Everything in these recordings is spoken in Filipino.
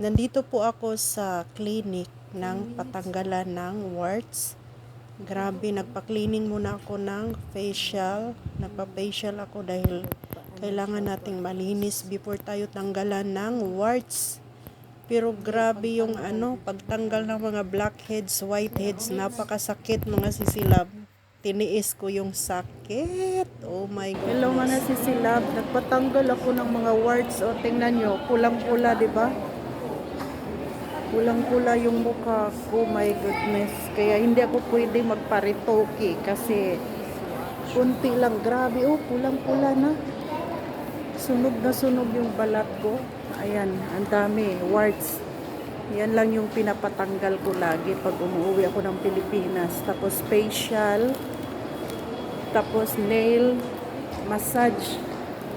Nandito po ako sa clinic ng patanggalan ng warts. Grabe, nagpa-cleaning muna ako ng facial. Nagpa-facial ako dahil kailangan nating malinis before tayo tanggalan ng warts. Pero grabe yung ano, pagtanggal ng mga blackheads, whiteheads, napakasakit mga sisilab. Tiniis ko yung sakit. Oh my God. Hello mga sisilab, nagpatanggal ako ng mga warts. O tingnan nyo, pulang-pula, di ba? Pulang-pula yung mukha ko, my goodness. Kaya hindi ako pwede magparitoki kasi kunti lang. Grabe, oh, pulang-pula na. Sunog na sunog yung balat ko. Ayan, ang dami, warts. Yan lang yung pinapatanggal ko lagi pag umuwi ako ng Pilipinas. Tapos facial, tapos nail, massage.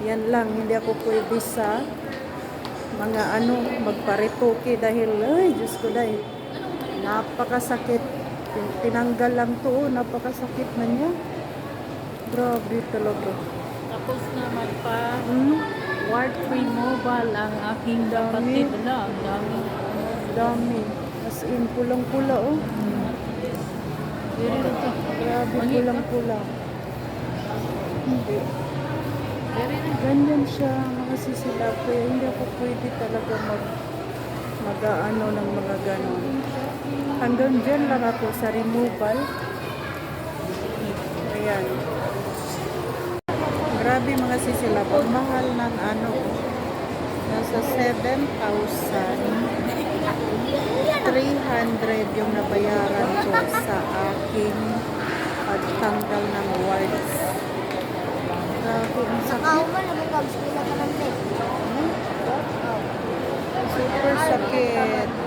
Yan lang, hindi ako pwede sa mga ano, magparitoke dahil, ay, Diyos ko dahil, napakasakit. Tin- Tinanggal lang to, oh, napakasakit na niya. Grabe talaga. Tapos na magpa Hmm, wart removal ang aking kapatid na. Ang dami. dami. As in, pulang-pula, oh. To. Grabe, pulang-pula. Hindi. Ganyan siya, mga sisilab. Kaya hindi ako pwede talaga mag mag-ano ng mga ganon. Hanggang dyan lang ako sa removal. Ayan. Grabe mga sisilab. Ang mahal ng ano. Nasa 7,300 yung nabayaran ko sa aking pagtanggal ng warts. Grabe, ang Sa sakit. que